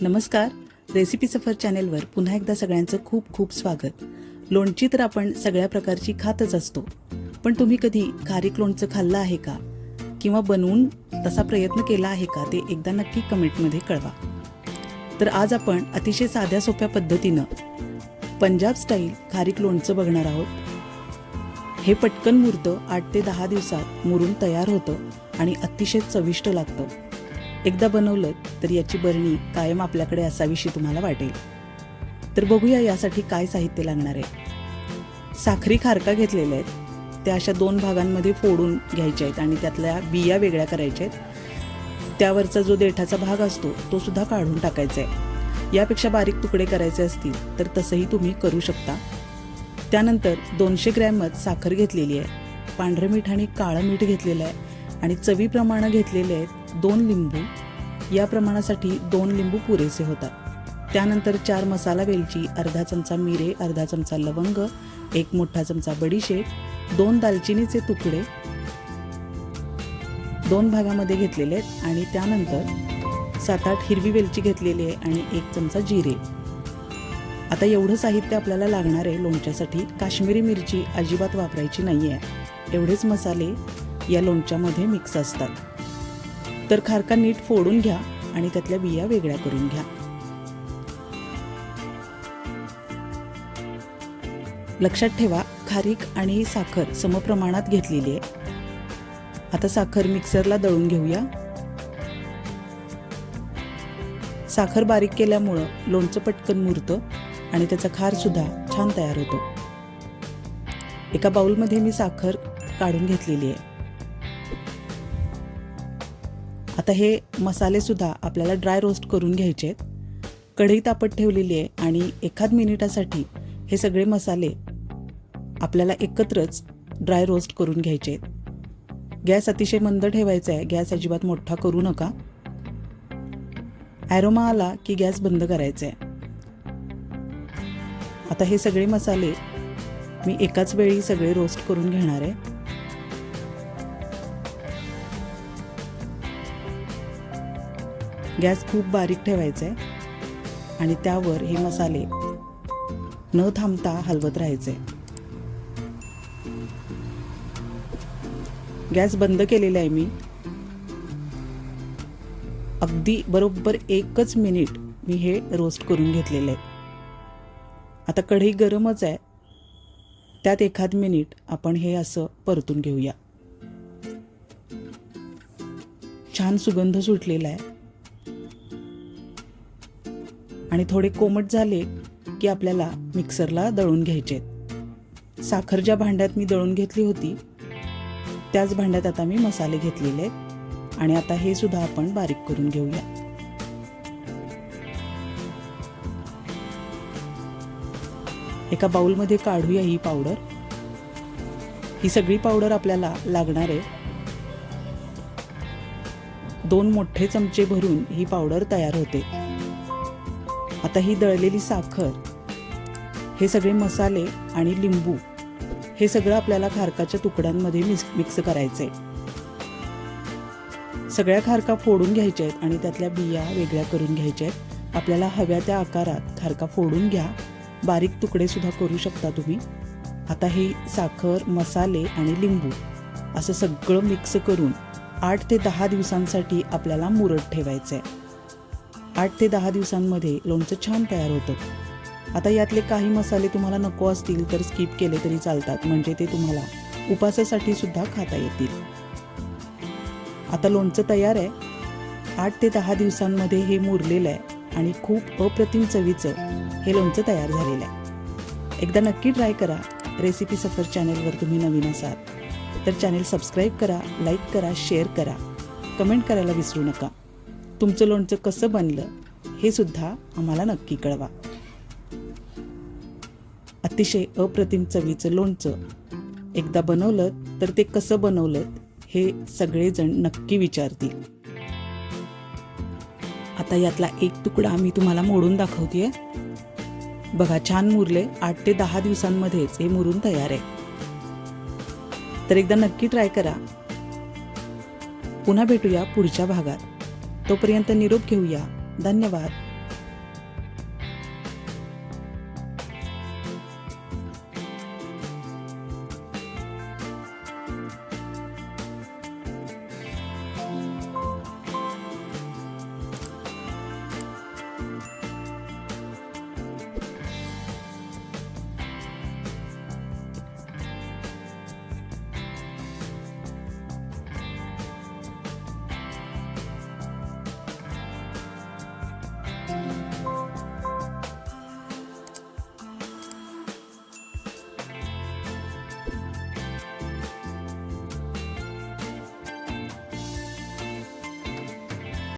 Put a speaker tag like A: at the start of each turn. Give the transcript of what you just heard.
A: नमस्कार. रेसिपी सफर चॅनेलवर पुन्हा एकदा सगळ्यांचं खूप खूप स्वागत. लोणची तर आपण सगळ्या प्रकारची खातच असतो. पण तुम्ही कधी खारीक लोणचं खाल्लं आहे का? किंवा बनवून तसा प्रयत्न केला आहे का? ते एकदा नक्की कमेंटमध्ये कळवा. तर आज आपण अतिशय साध्या सोप्या पद्धतीनं पंजाब स्टाईल खारीक लोणचं बघणार आहोत. हे पटकन मुरतं आठ ते दहा दिवसात मुरून तयार होतं आणि अतिशय चविष्ट लागतं. एकदा बनवलं तर याची बरणी कायम आपल्याकडे असावीशी तुम्हाला वाटेल. तर बघूया यासाठी काय साहित्य लागणार आहे. साखरी खारका घेतलेल्या आहेत. त्या अशा दोन भागांमध्ये फोडून घ्यायच्या आहेत आणि त्यातल्या बिया वेगळ्या करायच्या आहेत. त्यावरचा जो देठाचा भाग असतो तो सुद्धा काढून टाकायचा आहे. यापेक्षा बारीक तुकडे करायचे असतील तर तसंही तुम्ही करू शकता. त्यानंतर दोनशे ग्रॅमच साखर घेतलेली आहे. पांढरं मीठ आणि काळं मीठ घेतलेलं आहे. आणि चवीप्रमाणे घेतलेले आहेत दोन लिंबू या प्रमाणासाठी दोन लिंबू पुरेसे होतात. त्यानंतर चार मसाला वेलची अर्धा चमचा मिरे अर्धा चमचा लवंग एक मोठा चमचा बडीशेप दोन दालचिनीचे तुकडे दोन भागामध्ये घेतलेले आहेत आणि त्यानंतर सात आठ हिरवी वेलची घेतलेली आहे आणि एक चमचा जिरे. आता एवढं साहित्य आपल्याला लागणार आहे लोणच्यासाठी. काश्मीरी मिरची अजिबात वापरायची नाही आहे एवढेच मसाले या लोणच्यामध्ये मिक्स असतात. तर खारका नीट फोडून घ्या आणि त्यातल्या बिया वेगळ्या करून घ्या. लक्षात ठेवा खारीक आणि साखर समप्रमाणात घेतलेली आहे. आता साखर मिक्सरला दळून घेऊया. साखर बारीक केल्यामुळं लोणचं पटकन मुरतं आणि त्याचा खार सुद्धा छान तयार होतो. एका बाउलमध्ये मी साखर काढून घेतलेली आहे. आता हे मसालेसुद्धा आपल्याला ड्राय रोस्ट करून घ्यायचे आहेत. कढई तापत ठेवलेली आहे आणि एखाद मिनिटासाठी हे सगळे मसाले आपल्याला एकत्रच ड्राय रोस्ट करून घ्यायचे आहेत. गॅस अतिशय मंद ठेवायचा आहे. गॅस अजिबात मोठा करू नका. ॲरोमा आला की गॅस बंद करायचा आहे. आता हे सगळे मसाले मी एकाच वेळी सगळे रोस्ट करून घेणार आहे. गॅस खूप बारीक ठेवायचा आहे आणि त्यावर हे मसाले न थांबता हलवत राहायचे गॅस बंद केलेला आहे मी. अगदी बरोबर एकच मिनिट मी हे रोस्ट करून घेतलेलं आहे. आता कढई गरमच आहे. त्यात एखाद मिनिट आपण हे असं परतून घेऊया. छान सुगंध सुटलेला आहे. आणि थोडे कोमट झाले की आपल्याला मिक्सरला दळून घ्यायचे साखर ज्या भांड्यात मी दळून घेतली होती त्याच भांड्यात आता मी मसाले घेतलेले आहेत आणि आता हे सुद्धा आपण बारीक करून घेऊया. एका बाऊलमध्ये काढूया ही पावडर. ही सगळी पावडर आपल्याला लागणार आहे. दोन मोठे चमचे भरून ही पावडर तयार होते. आता ही दळलेली साखर हे सगळे मसाले आणि लिंबू हे सगळं आपल्याला खारकाच्या तुकड्यांमध्ये मिक्स मिक्स करायचंय. सगळ्या खारका फोडून घ्यायच्या आहेत आणि त्यातल्या बिया वेगळ्या करून घ्यायच्या आहेत. आपल्याला हव्या त्या आकारात खारका फोडून घ्या. बारीक तुकडे सुद्धा करू शकता तुम्ही. आता हे साखर मसाले आणि लिंबू असं सगळं मिक्स करून आठ ते दहा दिवसांसाठी आपल्याला मुरत ठेवायचं आहे आठ ते दहा दिवसांमध्ये लोणचं छान तयार होतं. आता यातले काही मसाले तुम्हाला नको असतील तर स्किप केले तरी चालतात म्हणजे ते तुम्हाला उपासासाठी सुद्धा खाता येतील. आता लोणचं तयार आहे. आठ ते दहा दिवसांमध्ये हे मुरलेलं आहे आणि खूप अप्रतिम चवीचं हे लोणचं तयार झालेलं आहे. एकदा नक्की ट्राय करा. रेसिपी सफर चॅनेलवर तुम्ही नवीन असाल तर चॅनेल सबस्क्राईब करा लाईक करा शेअर करा. कमेंट करायला विसरू नका. तुमचं लोणचं कसं बनलं हे सुद्धा आम्हाला नक्की कळवा. अतिशय अप्रतिम चवीचं लोणचं एकदा बनवलं तर ते कसं बनवलं हे सगळेजण नक्की विचारतील. आता यातला एक तुकडा मी तुम्हाला मोडून दाखवतेय. बघा छान मुरले आठ ते दहा दिवसांमध्येच हे मुरून तयार आहे. तर एकदा नक्की ट्राय करा. पुन्हा भेटूया पुढच्या भागात. तोपर्यंत निरोप घेऊया. धन्यवाद.